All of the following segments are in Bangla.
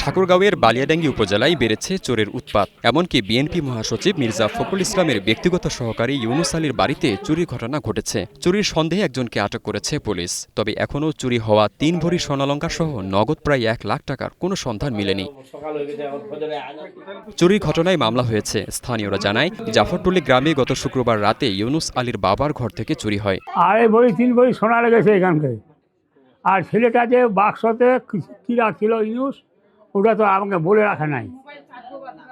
ঠাকুরগাঁওয়ের বালিয়াডাঙ্গি উপজেলায় বেড়েছে চোরের উৎপাত, এমনকি বিএনপি মহাসচিব মির্জা ফখরুল ইসলামের ব্যক্তিগত সহকারী ইউনুস আলীর বাড়িতে চুরির ঘটনা ঘটেছে। চুরির সন্দেহে একজনকে আটক করেছে পুলিশ, তবে এখনও চুরি হওয়া তিন ভরি স্বর্ণালঙ্কার সহ নগদ প্রায় এক লাখ টাকার কোনো সন্ধান মেলেনি। চুরির ঘটনায় মামলা হয়েছে, স্থানীয়রা জানায়, জাফরটুলি গ্রামে গত শুক্রবার রাতে ইউনুস আলীর বাবার ঘর থেকে চুরি হয়। আড়াই ভরি, তিন ভরি সোনা লেগেছে এখানকে আর ছেলেটা যে বাক্সতে কি- কি রাখছিল ইউনুস ওটা তো আমাকে বলে রাখা নাই।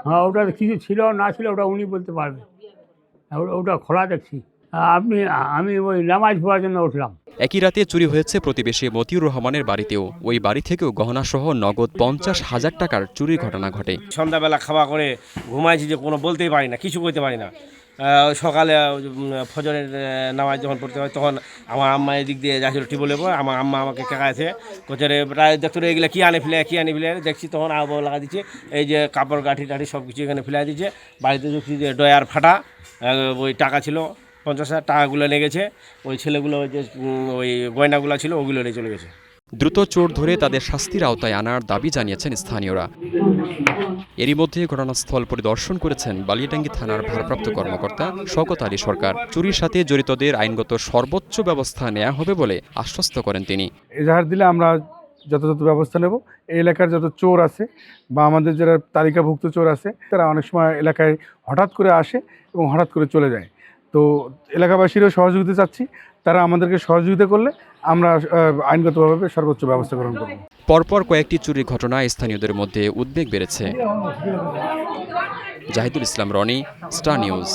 হ্যাঁ ওটা তো কিছু ছিল না ছিল ওটা উনি বলতে পারবে। ওটা- ওটা খোলা দেখছি। আপনি আমি ওই নামাজ পড়ার জন্য উঠলাম। একই রাতে চুরি হয়েছে প্রতিবেশী মতিউর রহমানের বাড়িতেও। ওই বাড়ি থেকেও গহনাসহ নগদ পঞ্চাশ হাজার টাকার চুরির ঘটনা ঘটে। সন্ধ্যাবেলা খাওয়া করে ঘুমাইছি যে কোনো বলতেই পারি না কিছু করতে পারি না। সকালে ফজরের নামাজ যখন পড়তে হয়, তখন আমার আম্মা এদিক দিয়ে যাচ্ছিল টিবলে পর আমার আম্মা আমাকে কেকাছে কোচারে প্রায় দেখতো এগুলো কী আনে ফেলে, কী আনে ফেলে? দেখছি তখন আবহাওয়া লাগা দিচ্ছে, এই যে কাপড়, গাঠি, টাঠি সব কিছু এখানে ফেলে দিচ্ছে। বাড়িতে দেখছি যে ডয়ার ফাটা ওই টাকা ছিল, পঞ্চাশ হাজার টাকাগুলো লেগেছে। ওই ছেলেগুলো ওই যে ওই গয়নাগুলো ছিল, ওগুলো নিয়ে চলে গেছে। দ্রুত চোর ধরে তাদের শাস্তির আওতায় আনার দাবি জানিয়েছেন স্থানীয়রা। এরই মধ্যে ঘটনাস্থল পরিদর্শন করেছেন বালিয়াডাঙ্গি থানার ভারপ্রাপ্ত কর্মকর্তা শওকত আলী সরকার। চুরির সাথে জড়িতদের আইনগত সর্বোচ্চ ব্যবস্থা নেওয়া হবে বলে আশ্বস্ত করেন তিনি। এজাহার দিলে আমরা যথাযথ ব্যবস্থা নেব। এই এলাকার যত চোর আছে বা আমাদের যারা তালিকাভুক্ত চোর আছে, তারা অনেক সময় এলাকায় হঠাৎ করে আসে এবং হঠাৎ করে চলে যায়। তো এলাকাবাসীরও সহযোগিতা চাচ্ছি। তারা আমাদেরকে সহযোগিতা করলে আমরা আইনগতভাবে সর্বোচ্চ ব্যবস্থা গ্রহণ করব। পরপর কয়েকটি চুরির ঘটনায় স্থানীয়দের মধ্যে উদ্বেগ বেড়েছে। Zahidul Islam, Roni, star news.